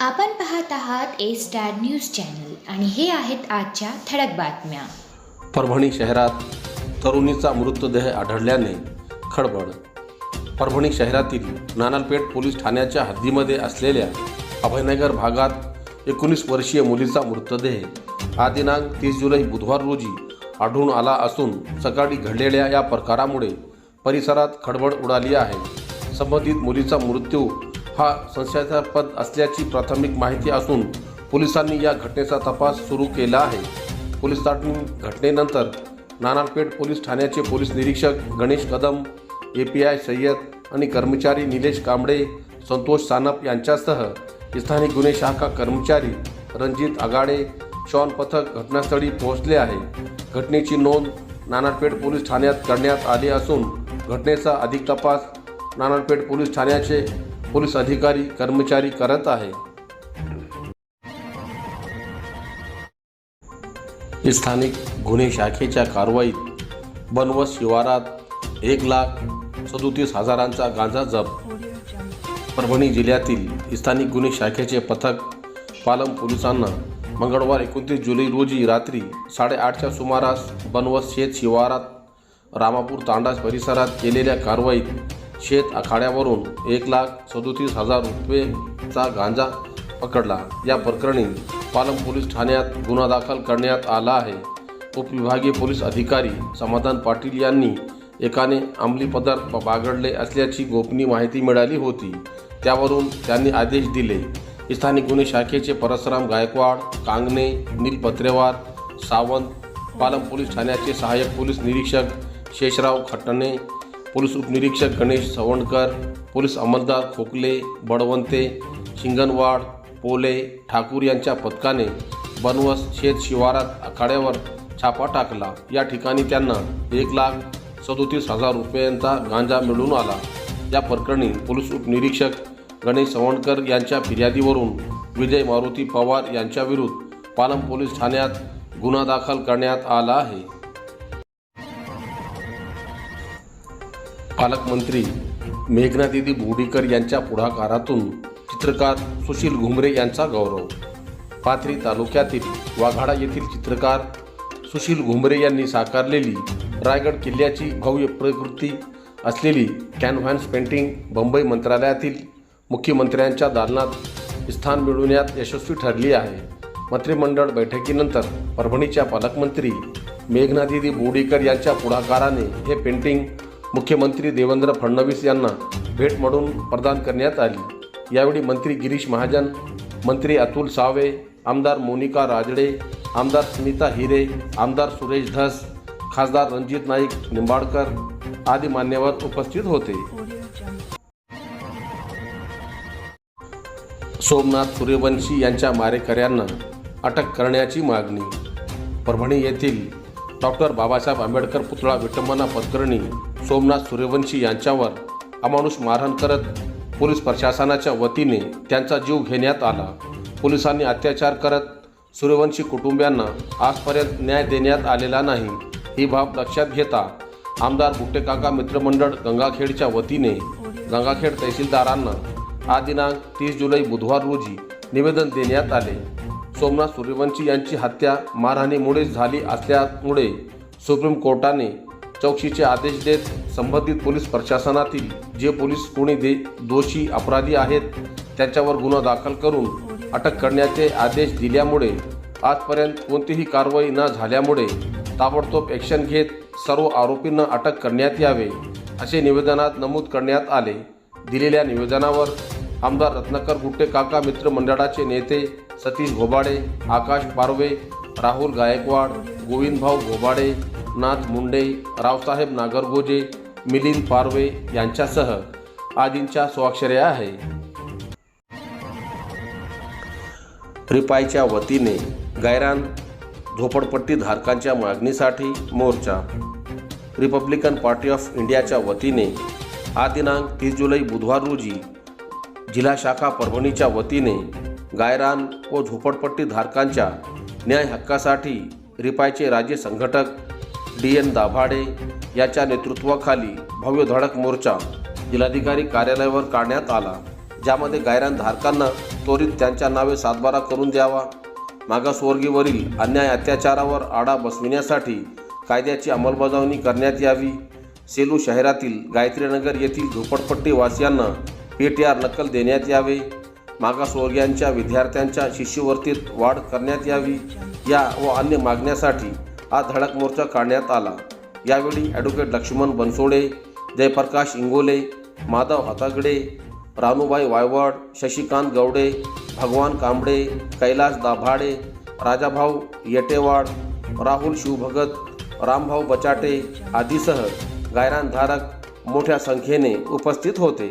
आपण पाहत आहात ए स्टार न्यूज चॅनल आणि हे आहेत आजच्या ठळक बातम्या. परभणी शहरात तरुणीचा मृतदेह आढळल्याने खळबळ. परभणी शहरातील नानालपेठ पोलीस ठाण्याच्या हद्दीमध्ये असलेल्या अभयनगर भागात एकोणीस वर्षीय मुलीचा मृतदेह हा दिनांक तीस जुलै बुधवार रोजी आढळून आला असून सकाळी घडलेल्या या प्रकारामुळे परिसरात खळबळ उडाली आहे. संबंधित मुलीचा मृत्यू हा संशयास्पद असल्याची प्राथमिक माहिती असून पोलिसांनी या घटनेचा तपास सुरू केला आहे. पोलिसांनी घटनेनंतर नानापेठ पोलीस ठाण्याचे पोलीस निरीक्षक Ganesh Kadam A P I Sayyad आणि कर्मचारी निलेश कांबळे संतोष सानप यांच्यासह स्थानिक गुन्हे शाखा कर्मचारी रणजित आगाडे शॉन पथक घटनास्थळी पोहोचले आहे. घटनेची नोंद नानापेठ पोलीस ठाण्यात करण्यात आली असून घटनेचा अधिक तपास नानापेठ पोलीस ठाण्याचे पोलीस अधिकारी कर्मचारी करत आहे. स्थानिक गुन्हे शाखेच्या कारवाईत बनवस शिवारात एक लाख सदोतीस हजारांचा गांजा जप्त परभणी जिल्ह्यातील स्थानिक गुन्हे शाखेचे पथक पालम पोलिसांना मंगळवार एकोणतीस जुलै रोजी रात्री साडेआठच्या सुमारास बनवस शेत शिवारात रामापूर तांडा परिसरात केलेल्या कारवाईत शेत आखाड्यावरून एक लाख सदोतीस हजार रुपयेचा गांजा पकडला. या प्रकरणी पालम पोलीस ठाण्यात गुन्हा दाखल करण्यात आला आहे. उपविभागीय पोलीस अधिकारी समाधान पाटील यांनी एकाने अंमली पदार्थ बागडले असल्याची गोपनीय माहिती मिळाली होती. त्यावरून त्यांनी आदेश दिले. स्थानिक गुन्हे शाखेचे परसराम गायकवाड कांगणे नील पत्रेवार सावंत पालम पोलीस ठाण्याचे सहाय्यक पोलीस निरीक्षक शेषराव खट्टणे पोलीस उपनिरीक्षक गणेश सवंडकर पोलीस अंमलदार खोकले बडवंते शिंगणवाड पोले ठाकूर यांच्या पथकाने बनवस शेत शिवारात आखाड्यावर छापा टाकला. या ठिकाणी त्यांना एक लाख सदोतीस हजार रुपयांचा गांजा मिळून आला. या प्रकरणी पोलीस उपनिरीक्षक गणेश सवंडकर यांच्या फिर्यादीवरून विजय मारुती पवार यांच्याविरुद्ध पालम पोलीस ठाण्यात गुन्हा दाखल करण्यात आला आहे. पालकमंत्री मेघनादिदी बोडीकर यांच्या पुढाकारातून चित्रकार सुशील घुमरे यांचा गौरव. पाथरी तालुक्यातील वाघाडा येथील चित्रकार सुशील घुमरे यांनी साकारलेली रायगड किल्ल्याची भव्य प्रकृती असलेली कॅनव्हान्स पेंटिंग बंबई मंत्रालयातील मुख्यमंत्र्यांच्या दालनात स्थान मिळवण्यात यशस्वी ठरली आहे. मंत्रिमंडळ बैठकीनंतर परभणीच्या पालकमंत्री मेघनादिदी बोडीकर यांच्या पुढाकाराने हे पेंटिंग मुख्यमंत्री देवेंद्र फडणवीस यांना भेट म्हणून प्रदान करण्यात आली. यावेळी मंत्री गिरीश महाजन मंत्री अतुल सावे आमदार मोनिका राजडे आमदार स्मिता हिरे आमदार सुरेश धस खासदार रणजित नाईक निंबाडकर आदी मान्यवर उपस्थित होते. सोमनाथ सूर्यवंशी यांच्या मारेकऱ्यांना अटक करण्याची मागणी. परभणी येथील डॉक्टर बाबासाहेब आंबेडकर पुतळा विटंबना प्रकरणी सोमनाथ सूर्यवंशी यांच्यावर अमानुष मारहाण करत पोलीस प्रशासनाच्या वतीने त्यांचा जीव घेण्यात आला. पोलिसांनी अत्याचार करत सूर्यवंशी कुटुंबियांना आजपर्यंत न्याय देण्यात आलेला नाही ही बाब लक्षात घेता आमदार गुट्टेकाका मित्रमंडळ गंगाखेडच्या वतीने गंगाखेड तहसीलदारांना हा दिनांक तीस जुलै बुधवार रोजी निवेदन देण्यात आले. सोमनाथ सूर्यवंशी यांची हत्या मारहाणीमुळेच झाली असल्यामुळे सुप्रीम कोर्टाने चौकशीचे आदेश देत संबंधित पोलीस प्रशासनातील जे पोलीस कोणी दे दोषी अपराधी आहेत त्यांच्यावर गुन्हा दाखल करून अटक करण्याचे आदेश दिल्यामुळे आजपर्यंत कोणतीही कारवाई न झाल्यामुळे ताबडतोब ॲक्शन घेत सर्व आरोपींना अटक करण्यात यावे असे निवेदनात नमूद करण्यात आले. दिलेल्या निवेदनावर आमदार रत्नाकर गुट्टे काका मित्रमंडळाचे नेते सतीश घोबाडे आकाश पारवे राहुल गायकवाड गोविंदभाऊ घोबाडे नाथ मुंडे रावसाहेब नागरगोजे मिलिंद पारवे यांच्यासह आदींच्या स्वाक्षर्या आहे. रिपायच्या वतीने गायरान झोपडपट्टी धारकांच्या मागणीसाठी मोर्चा. रिपब्लिकन पार्टी ऑफ इंडियाच्या वतीने हा दिनांक तीस जुलै बुधवार रोजी जिल्हा शाखा परभणीच्या वतीने गायरान व झोपडपट्टी धारकांच्या न्याय हक्कासाठी रिपायचे राज्य संघटक डी एन दाभाडे याच्या नेतृत्वाखाली भव्य धडक मोर्चा जिल्हाधिकारी कार्यालयावर काढण्यात आला ज्यामध्ये गायरानधारकांना त्वरित त्यांच्या नावे सातबारा करून द्यावा मागासवर्गीवरील अन्याय अत्याचारावर आडा बसविण्यासाठी कायद्याची अंमलबजावणी करण्यात यावी सेलू शहरातील गायत्रीनगर येथील झोपडपट्टी वासियांना पी टी आर नक्कल देण्यात यावे मागासवर्गीयांच्या विद्यार्थ्यांच्या शिष्यवृत्तीत वाढ करण्यात यावी या व अन्य मागण्यासाठी आज धडक मोर्चा काढण्यात आला. यावेळी ॲडव्होकेट लक्ष्मण बनसोडे जयप्रकाश इंगोले माधव हातागडे रानूबाई वायवड शशिकांत गवडे भगवान कांबळे कैलास दाभाडे राजाभाऊ येटेवाड राहुल शिवभगत रामभाऊ बचाटे आदीसह गायरानधारक मोठ्या संख्येने उपस्थित होते.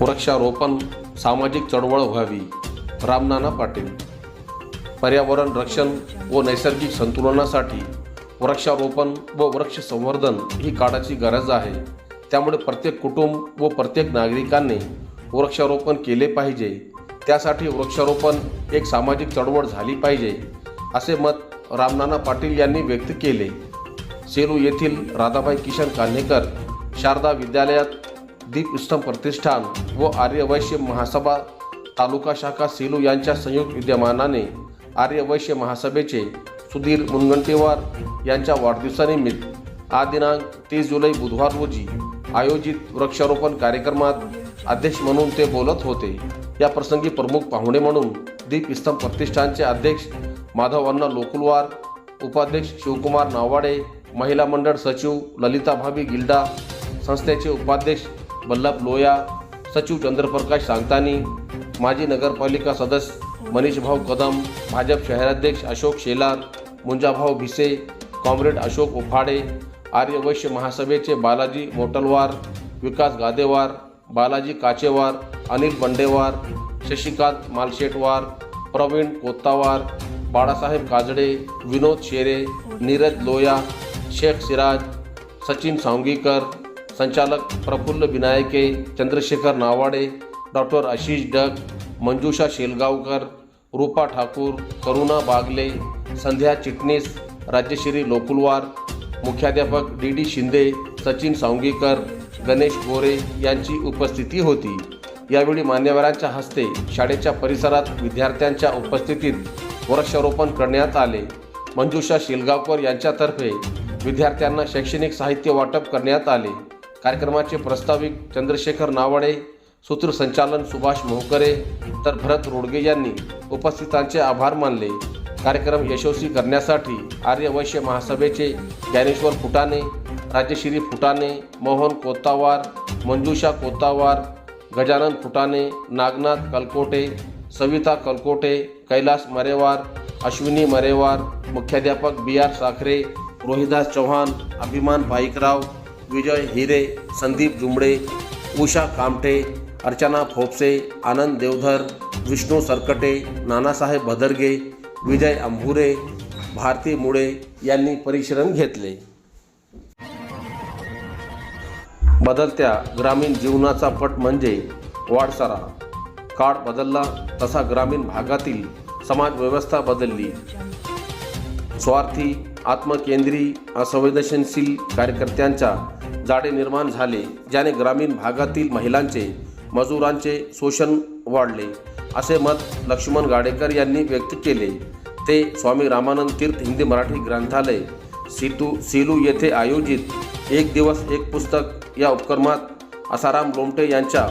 वृक्षारोपण सामाजिक चळवळ व्हावी. रामनाना पाटील. पर्यावरण रक्षण व नैसर्गिक संतुलनासाठी वृक्षारोपण व वृक्ष संवर्धन ही काळाची गरज आहे. त्यामुळे प्रत्येक कुटुंब व प्रत्येक नागरिकांनी वृक्षारोपण केले पाहिजे. त्यासाठी वृक्षारोपण एक सामाजिक चळवळ झाली पाहिजे असे मत रामनाना पाटील यांनी व्यक्त केले. सेलू येथील राधाबाई किशन कान्हेकर शारदा विद्यालयात दीप उत्तम प्रतिष्ठान व आर्यवैश्य महासभा तालुका शाखा सेलू यांच्या संयुक्त विद्यमानाने आर्यवैश्य महासभेचे सुधीर मुनगंटीवार यांच्या वाढदिवसानिमित्त आज दिनांक तीस जुलै बुधवार रोजी आयोजित वृक्षारोपण कार्यक्रमात अध्यक्ष म्हणून ते बोलत होते. या प्रसंगी प्रमुख पाहुणे म्हणून दीप इस्तम प्रतिष्ठानचे अध्यक्ष माधव अण्णा लोकुलवार उपाध्यक्ष शिवकुमार नावाडे महिला मंडळ सचिव ललिता भाभी गिल्डा संस्थेचे उपाध्यक्ष बल्लभ लोया सचिव चंद्रप्रकाश सांगतानी माजी नगरपालिका सदस्य मनीषभाऊ कदम भाजप शहराध्यक्ष अशोक शेलार मुंजाभाऊ भिसे कॉम्रेड अशोक उफाडे आर्यवैश्य महासभेचे बालाजी मोटलवार विकास गादेवार बालाजी काचेवार अनिल बंडेवार शशिकांत मालशेटवार प्रवीण कोत्तावार बाळासाहेब काजडे विनोद शेरे नीरज लोया शेख सिराज सचिन सांगीकर संचालक प्रफुल्ल विनायके चंद्रशेखर नावाडे डॉक्टर आशिष डग मंजुषा शेलगावकर रूपा ठाकूर करुणा बागले संध्या चिटणीस राज्यश्री लोकुलवार मुख्याध्यापक डी डी शिंदे सचिन सावंगीकर गणेश गोरे यांची उपस्थिती होती. यावेळी मान्यवरांच्या हस्ते शाळेच्या परिसरात विद्यार्थ्यांच्या उपस्थितीत वृक्षारोपण करण्यात आले. मंजुषा शिलगावकर यांच्यातर्फे विद्यार्थ्यांना शैक्षणिक साहित्य वाटप करण्यात आले. कार्यक्रमाचे प्रस्ताविक चंद्रशेखर नावाडे सूत्रसंचालन सुभाष मोहकरे तर भरत रोडगे यांनी उपस्थितांचे आभार मानले. कार्यक्रम यशस्वी करण्यासाठी आर्यवैश्य महासभेचे ज्ञानेश्वर फुटाणे राजश्री फुटाणे मोहन कोतावार मंजुषा कोतावार गजानन फुटाणे नागनाथ कलकोटे सविता कलकोटे कैलास मरेवार अश्विनी मरेवार मुख्याध्यापक बी आर साखरे रोहिदास चव्हाण अभिमान भाईकराव विजय हिरे संदीप जुंबडे उषा कामटे अर्चना फोपसे आनंद देवधर विष्णू सरकटे नानासाहेब भदरगे विजय अंभुरे भारती मुळे यांनी परिश्रम घेतले. बदलत्या ग्रामीण जीवनाचा पट म्हणजे वाढसारा काळ बदलला तसा ग्रामीण भागातील समाजव्यवस्था बदलली. स्वार्थी आत्मकेंद्री असंवेदनशील कार्यकर्त्यांच्या जाडे निर्माण झाले ज्याने ग्रामीण भागातील महिलांचे मजुरांचे शोषण वाढले असे मत लक्ष्मण गाडेकर यांनी व्यक्त केले. ते स्वामी रामानंद तीर्थ हिंदी मराठी ग्रंथालय सीतू सेलू येथे आयोजित एक दिवस एक पुस्तक या उपक्रमात आसाराम लोमटे यांच्या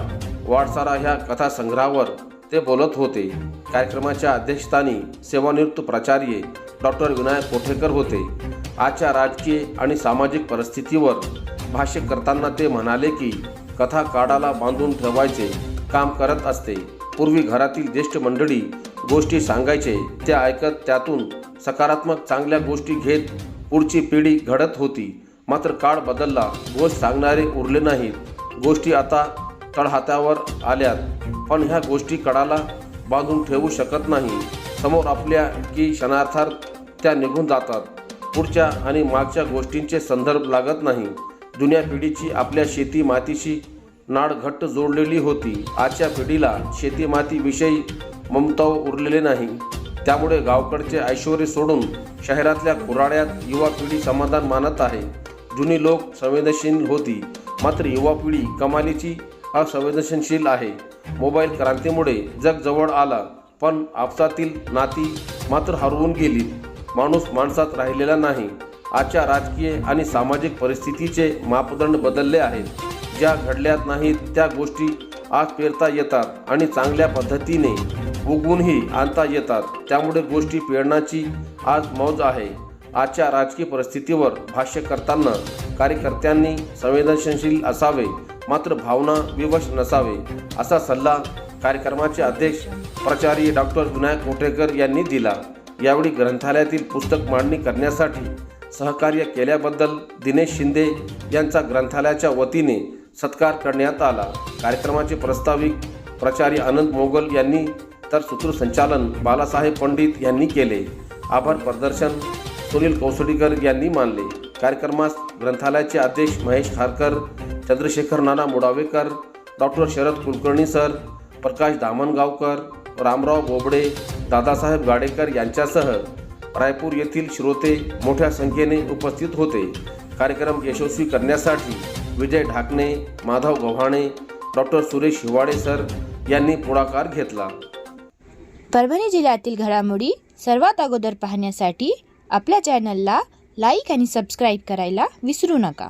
वाडसारा ह्या कथासंग्रहावर ते बोलत होते. कार्यक्रमाच्या अध्यक्षस्थानी सेवानिवृत्त प्राचार्य डॉक्टर विनायक कोठेकर होते. आजच्या राजकीय आणि सामाजिक परिस्थितीवर भाष्य करताना ते म्हणाले की कथा काडाला बांधून ठेवायचे काम करत असते. पूर्वी घरातील ज्येष्ठ मंडळी गोष्टी सांगायचे त्या ऐकत त्यातून सकारात्मक चांगल्या गोष्टी घेत पुढची पिढी घडत होती. मात्र काळ बदलला गोष्ट सांगणारे उरले नाहीत. गोष्टी आता तळहातावर आल्यात. पण ह्या गोष्टी कडाला बांधून ठेवू शकत नाही. समोर आपल्या की क्षणार्थात त्या निघून जातात. पुढच्या आणि मागच्या गोष्टींचे संदर्भ लागत नाही. जुन्या पिढीची आपल्या शेती मातीशी नाड घट्ट जोडलेली होती. आजच्या पिढीला शेती मातीविषयी ममताव उरलेले नाही. त्यामुळे गावकडचे ऐश्वर सोडून शहरातल्या कुराड्यात युवा पिढी समाधान मानत आहे. जुनी लोक संवेदनशील होती. मात्र युवा पिढी कमालीची असंवेदनशील आहे. मोबाईल क्रांतीमुळे जग जवळ आला पण आपसातील नाती मात्र हरवून गेली. माणूस माणसात राहिलेला नाही. आजच्या राजकीय आणि सामाजिक परिस्थितीचे मापदंड बदलले आहेत. ज्या घडल्यात नाहीत त्या गोष्टी आज पेरता येतात आणि चांगल्या पद्धतीने उगवूनही आणता येतात. त्यामुळे गोष्टी पेरण्याची आज मौज आहे. आजच्या राजकीय परिस्थितीवर भाष्य करताना कार्यकर्त्यांनी संवेदनशील असावे मात्र भावना विवश नसावे असा सल्ला कार्यक्रमाचे अध्यक्ष प्राचार्य डॉक्टर विनायक कोटेकर यांनी दिला. यावेळी ग्रंथालयातील पुस्तक मांडणी करण्यासाठी सहकार्य केल्याबद्दल दिनेश शिंदे यांचा ग्रंथालयाच्या वतीने सत्कार करण्यात आला. कार्यक्रमाचे प्रस्ताविक प्राचार्य अनंत मोगल यांनी तर सूत्रसंचालन बालासाहेब पंडित यांनी केले. आभार प्रदर्शन सुनील कौसडीकर यांनी मानले. कार्यक्रमास ग्रंथालयाचे अध्यक्ष महेश खारकर चंद्रशेखर नाना मुडावेकर डॉक्टर शरद कुलकर्णी सर प्रकाश दामणगावकर रामराव बोबडे दादासाहेब गाडेकर यांच्यासह रायपूर येथील श्रोते मोठ्या संख्येने उपस्थित होते. कार्यक्रम यशस्वी करण्यासाठी विजय ढाकणे माधव गव्हाणे डॉक्टर सुरेश हिवाळे सर यांनी पुढाकार घेतला. परभणी जिल्ह्यातील घडामोडी सर्वात अगोदर पाहण्यासाठी आपल्या चॅनलला लाईक आणि सबस्क्राईब करायला विसरू नका.